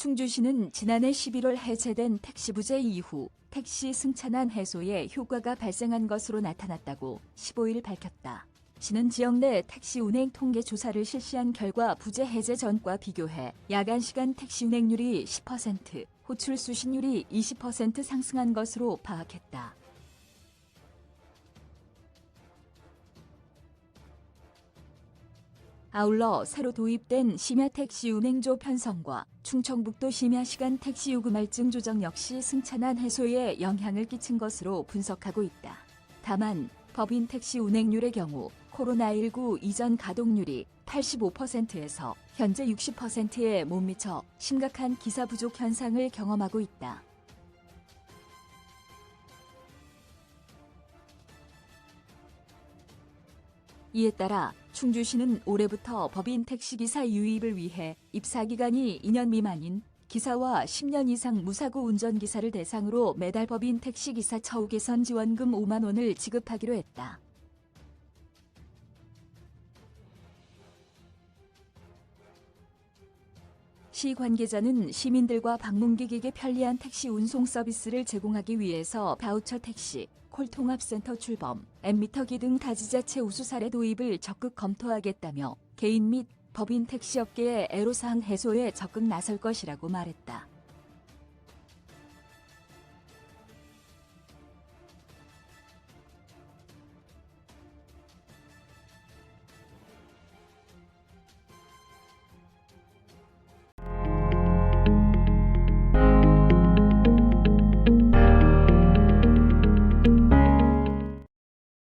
충주시는 지난해 11월 해제된 택시부제 이후 택시 승차난 해소에 효과가 발생한 것으로 나타났다고 15일 밝혔다. 시는 지역 내 택시 운행 통계 조사를 실시한 결과 부재 해제 전과 비교해 야간 시간 택시 운행률이 10%, 호출 수신율이 20% 상승한 것으로 파악했다. 아울러 새로 도입된 심야 택시 운행조 편성과 충청북도 심야 시간 택시 요금 할증 조정 역시 승차난 해소에 영향을 끼친 것으로 분석하고 있다. 다만 법인 택시 운행률의 경우 코로나19 이전 가동률이 85%에서 현재 60%에 못 미쳐 심각한 기사 부족 현상을 경험하고 있다. 이에 따라 충주시는 올해부터 법인 택시기사 유입을 위해 입사기간이 2년 미만인 기사와 10년 이상 무사고 운전기사를 대상으로 매달 법인 택시기사 처우 개선 지원금 5만 원을 지급하기로 했다. 시 관계자는 시민들과 방문객에게 편리한 택시 운송 서비스를 제공하기 위해서 바우처 택시, 콜통합센터 출범, 엠미터기 등 다지자체 우수 사례 도입을 적극 검토하겠다며 개인 및 법인 택시업계의 애로사항 해소에 적극 나설 것이라고 말했다.